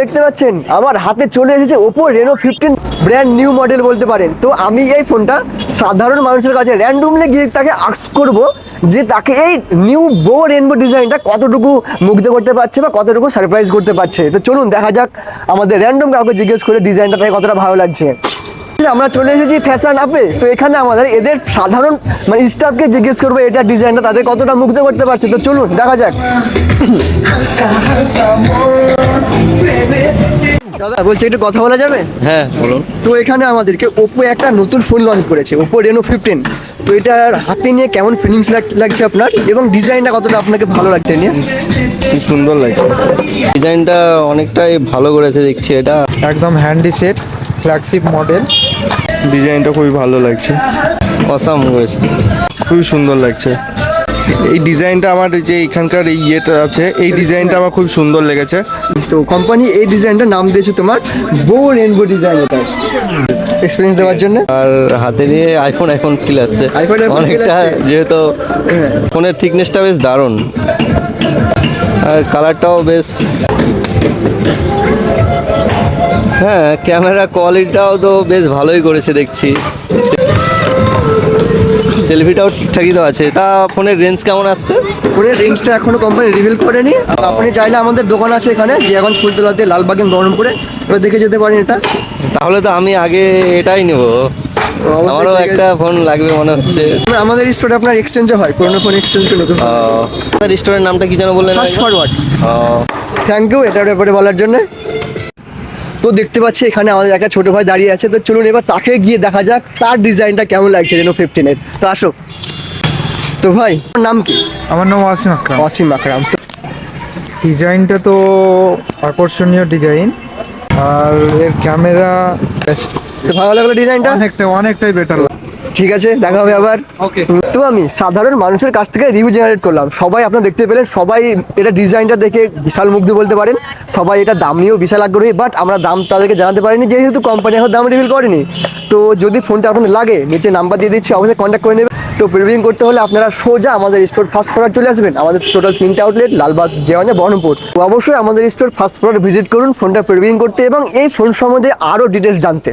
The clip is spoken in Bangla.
দেখতে পাচ্ছেন? আমার হাতে চলে এসেছে Oppo Reno fifteen brand new model বলতে পারেন। তো আমি এই ফোনটা সাধারণ মানুষের কাছে র্যান্ডমলি গিয়ে তাকে আক্স করব যে তাকে এই নিউ বো রেনবো ডিজাইনটা কতটুকু মুগ্ধ করতে পারছে বা কতটুকু সারপ্রাইজ করতে পারছে। তো চলুন দেখা যাক আমাদের র্যান্ডম কাউকে জিজ্ঞেস করে ডিজাইনটা তাকে কতটা ভালো লাগছে। আমরা চলে এসেছি ফ্যাশন আপে তো এখানে আমাদের এদের সাধারণ মানে স্টাফকে জিজ্ঞেস করব এটা ডিজাইনটা তাদের কতটা মুগ্ধ করতে পারছে। তো চলুন দেখা যাক। দাদা বলছি একটু কথা বলা যাবে? হ্যাঁ বলুন। তো এখানে আমাদেরকে ওপো একটা নতুন ফোন লঞ্চ করেছে ওপো রেনো ফিফটিন তো এটা হাতে নিয়ে কেমন ফিলিংস লাগছে আপনার? এবং ডিজাইনটা কতটা আপনাকে ভালো লাগছে নিয়ে? কি সুন্দর লাগছে। ডিজাইনটা অনেকটাই ভালো করেছে দেখছি এটা। একদম হ্যান্ডি সেট ফ্ল্যাগশিপ মডেল ডিজাইনটা খুবই ভালো লাগছে। অসাম করেছে খুবই সুন্দর লাগছে। এই ডিজাইনটা আমার যে এখানকার এই ইয়েটা আছে এই ডিজাইনটা আমার খুব সুন্দর লেগেছে। তো কোম্পানি এই ডিজাইনটা নাম দিয়েছে তোমার বো রেনবো ডিজাইন এটা। এক্সপিরিয়েন্স দেওয়ার জন্য? আর হাতে নিয়ে আইফোন আইফোন ফিল আসছে। feel অনেকটা আসছে। যেহেতু ফোনের থিকনেসটা বেশ দারুণ। আর কালারটাও বেশ হ্যাঁ ক্যামেরা কোয়ালিটিটাও তো বেশ ভালোই করেছে দেখছি। সেলফিটাও ঠিকঠাকই তো আছে। তা ফোনের রেঞ্জ কেমন আসছে? ফোনের রেঞ্জটা এখনও কোম্পানি রিভিল করেনি। আপনি চাইলে আমাদের দোকান আছে এখানে যে জিয়াগঞ্জ ফুলতলাতে লালবাগের বহরমপুরে। এবার দেখে যেতে পারেন এটা। তাহলে তো আমি আগে এটাই নেব। আমারও একটা ফোন লাগবে মনে হচ্ছে। আমাদের স্টোরে আপনার এক্সচেঞ্জও হয় পুরোনো ফোন এক্সচেঞ্জ করে নতুন স্টোরের নামটা কি যেন বললেন ফাস্ট ফরওয়ার্ড থ্যাংক ইউ এটার ব্যাপারে বলার জন্য। তো দেখতে পাচ্ছি এখানে আমাদের একটা ছোট ভাই দাঁড়িয়ে আছে। তো চলুন এবার তাকে গিয়ে দেখা যাক তার ডিজাইনটা কেমন লাগছে রেনো ফিফটিনের তো আসো। তো ভাই আমার নাম কি? আমার নাম ওয়াসিম আকরাম। অসীম আকরাম। ডিজাইনটা তো আকর্ষণীয় ডিজাইন। আর এর ক্যামেরা ভালো লাগল ডিজাইনটা? অনেকটা অনেকটাই বেটার ঠিক আছে দেখা হবে আবার। ওকে তো আমি সাধারণ মানুষের কাছ থেকে রিভিউ জেনারেট করলাম। সবাই আপনারা দেখতে পেলেন সবাই এটা ডিজাইনটা দেখে বিশাল মুগ্ধ বলতে পারেন। সবাই এটা দাম নিয়েও বিশাল আগ্রহী বাট আমরা দাম তাদেরকে জানাতে পারিনি যেহেতু কোম্পানি এখন দাম রিভিল করেনি। তো যদি ফোনটা আপনাদের লাগে নিচে নাম্বার দিয়ে দিচ্ছি অবশ্যই কন্ট্যাক্ট করে নেবেন। তো প্রিভিউ করতে হলে আপনারা সোজা আমাদের স্টোর ফার্স্ট ফ্লোর চলে আসবেন আমাদের টোটাল তিনটে আউটলেট লালবাগ জেওয়াঞ্জা বহরমপুর। তো অবশ্যই আমাদের স্টোর ফার্স্ট ফ্লোর ভিজিট করুন ফোনটা প্রিভিউ করতে এবং এই ফোন সম্বন্ধে আরও ডিটেলস জানতে।